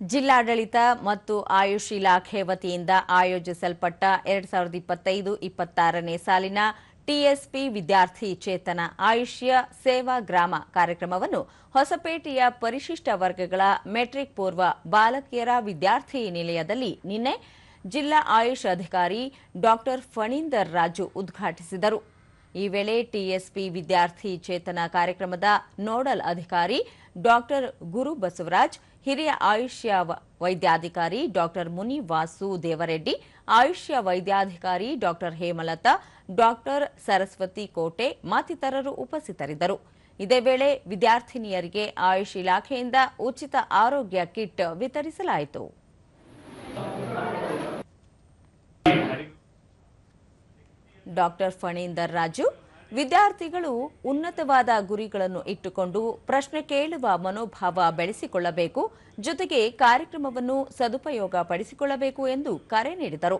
ಜಿಲ್ಲಾಡಳಿತ ಮತ್ತು ಆಯುಷ್ ಇಲಾಖೆ ವತಿಯಿಂದ ಆಯೋಜಿಸಲ್ಪಟ್ಟ ಎರಡ್ ಸಾವಿರದ ಇಪ್ಪತ್ತೈದು, ಇಪ್ಪತ್ತಾರನೇ ಸಾಲಿನ ಟಿಎಸ್ಪಿ ವಿದ್ಯಾರ್ಥಿ ಚೇತನ ಆಯುಷ್ಯ ಸೇವಾ ಗ್ರಾಮ ಕಾರ್ಯಕ್ರಮವನ್ನು ಹೊಸಪೇಟೆಯ ಪರಿಶಿಷ್ಟ ವರ್ಗಗಳ ಮೆಟ್ರಿಕ್ ಪೂರ್ವ ಬಾಲಕಿಯರ ವಿದ್ಯಾರ್ಥಿ ನಿಲಯದಲ್ಲಿ ನಿನ್ನೆ ಜಿಲ್ಲಾ ಆಯುಷ್ ಅಧಿಕಾರಿ ಡಾಕ್ಟರ್ ಫಣೀಂದರ್ ರಾಜು ಉದ್ಘಾಟಿಸಿದರು. ಈ ವೇಳೆ ಟಿಎಸ್ಪಿ ವಿದ್ಯಾರ್ಥಿ ಚೇತನ ಕಾರ್ಯಕ್ರಮದ ನೋಡಲ್ ಅಧಿಕಾರಿ ಡಾಕ್ಟರ್ ಗುರು ಬಸವರಾಜ್, ಹಿರಿಯ ಆಯುಷ್ಯ ವೈದ್ಯಾಧಿಕಾರಿ ಡಾಕ್ಟರ್ ಮುನಿವಾಸು ದೇವರೆಡ್ಡಿ, ಆಯುಷ್ಯ ವೈದ್ಯಾಧಿಕಾರಿ ಡಾಕ್ಟರ್ ಹೇಮಲತಾ, ಡಾಕ್ಟರ್ ಸರಸ್ವತಿ ಕೋಟೆ ಮತ್ತಿತರರು ಉಪಸ್ಥಿತರಿದ್ದರು. ಇದೇ ವೇಳೆ ವಿದ್ಯಾರ್ಥಿನಿಯರಿಗೆ ಆಯುಷ್ ಇಲಾಖೆಯಿಂದ ಉಚಿತ ಆರೋಗ್ಯ ಕಿಟ್ ವಿತರಿಸಲಾಯಿತು. ಡಾಕ್ಟರ್ ಫಣೀಂದರ್ ರಾಜು. ವಿದ್ಯಾರ್ಥಿಗಳು ಉನ್ನತವಾದ ಗುರಿಗಳನ್ನು ಇಟ್ಟುಕೊಂಡು ಪ್ರಶ್ನೆ ಕೇಳುವ ಮನೋಭಾವ ಬೆಳೆಸಿಕೊಳ್ಳಬೇಕು. ಜೊತೆಗೆ ಕಾರ್ಯಕ್ರಮವನ್ನು ಸದುಪಯೋಗ ಪಡಿಸಿಕೊಳ್ಳಬೇಕು ಎಂದು ಕರೆ ನೀಡಿದರು.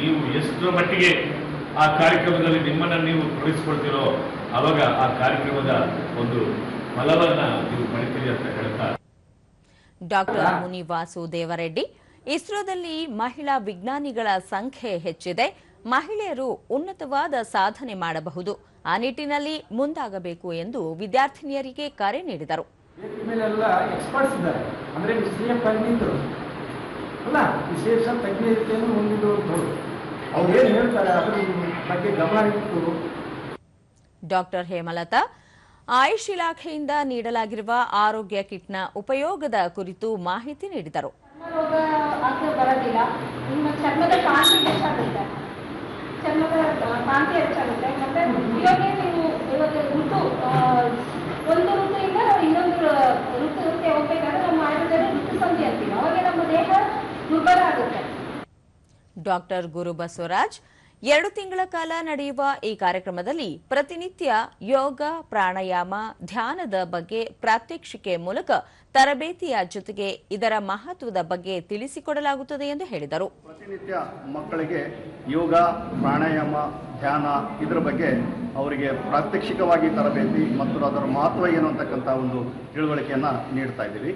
ನೀವು ಎಷ್ಟು ಮಟ್ಟಿಗೆ ಆ ಕಾರ್ಯಕ್ರಮದಲ್ಲಿ ನಿಮ್ಮನ್ನ ನೀವು ತೊಡಗಿಸ್ಕೊಳ್ತೀರೋ ಅವಾಗ ಆ ಕಾರ್ಯಕ್ರಮದ ಒಂದು ಫಲವನ್ನ ನೀವು ಪಡಿತೀರಿ ಅಂತ ಹೇಳ್ತಾರೆ. ಡಾಕ್ಟರ್ ಮುನಿವಾಸು ದೇವರೆಡ್ಡಿ ಇಸ್ರೋದಲ್ಲಿ ಮಹಿಳಾ ವಿಜ್ಞಾನಿಗಳ ಸಂಖ್ಯೆ ಹೆಚ್ಚಿದೆ. ಮಹಿಳೆಯರು ಉನ್ನತವಾದ ಸಾಧನೆ ಮಾಡಬಹುದು. ಆ ನಿಟ್ಟಿನಲ್ಲಿ ಮುಂದಾಗಬೇಕು ಎಂದು ವಿದ್ಯಾರ್ಥಿನಿಯರಿಗೆ ಕರೆ ನೀಡಿದರು. ವೇದಿಕೆ ಎಕ್ಸ್ಪರ್ಟ್ಸ್ ಇದ್ದಾರೆ. ಅಂದರೆ ವಿಷಯ ಪರಿಣಿತರು ಅಲ್ಲ ವಿಶೇಷ ತಜ್ಞತೆಯನ್ನು ಹೊಂದಿರುವಂಥವ್ರು ಅವ್ರು ಏನು ಹೇಳ್ತಾರೆ ಅದ್ರ ಬಗ್ಗೆ ಡಾಕ್ಟರ್ ಹೇಮಲತಾ ಆಯುಷ್ ಇಲಾಖೆಯಿಂದ ನೀಡಲಾಗಿರುವ ಆರೋಗ್ಯ ಕಿಟ್ನ ಉಪಯೋಗದ ಕುರಿತು ಮಾಹಿತಿ ನೀಡಿದರು. ನಿಮ್ಮ ಚರ್ಮದ ಕಾಂತಿ ಹೆಚ್ಚಾಗುತ್ತೆ. ಚರ್ಮದ ಕಾಂತಿ ಹೆಚ್ಚಾಗುತ್ತೆ. ಮತ್ತೆ ಇವಾಗೆ ನೀವು ಇವಾಗ ಋತು ಒಂದು ಋತುವಿಂದ ನಾವು ಇನ್ನೊಂದು ಋತುಕ್ಕೆ ಹೋಗ್ಬೇಕಾದ್ರೆ ನಮ್ಮ ಆಯುರ್ವೇದ ಋತು ಸಂಧಿ ಅಂತೀವಿ. ಅವಾಗ ನಮ್ಮ ದೇಹ ದುರ್ಬಲ ಆಗುತ್ತೆ. ಡಾಕ್ಟರ್ ಗುರು ಬಸವರಾಜ್ ಎರಡು ತಿಂಗಳ ಕಾಲ ನಡೆಯುವ ಈ ಕಾರ್ಯಕ್ರಮದಲ್ಲಿ ಪ್ರತಿನಿತ್ಯ ಯೋಗ, ಪ್ರಾಣಾಯಾಮ, ಧ್ಯಾನದ ಬಗ್ಗೆ ಪ್ರಾತ್ಯಕ್ಷಿಕೆ ಮೂಲಕ ತರಬೇತಿಯ ಜೊತೆಗೆ ಇದರ ಮಹತ್ವದ ಬಗ್ಗೆ ತಿಳಿಸಿಕೊಡಲಾಗುತ್ತದೆ ಎಂದು ಹೇಳಿದರು. ಪ್ರತಿನಿತ್ಯ ಮಕ್ಕಳಿಗೆ ಯೋಗ, ಪ್ರಾಣಾಯಾಮ, ಧ್ಯಾನ ಇದರ ಬಗ್ಗೆ ಅವರಿಗೆ ಪ್ರಾತ್ಯಕ್ಷಿಕವಾಗಿ ತರಬೇತಿ ಮತ್ತು ಅದರ ಮಹತ್ವ ಏನು ಅಂತಕ್ಕಂಥ ಒಂದು ತಿಳುವಳಿಕೆಯನ್ನು ನೀಡ್ತಾ ಇದ್ದೀವಿ.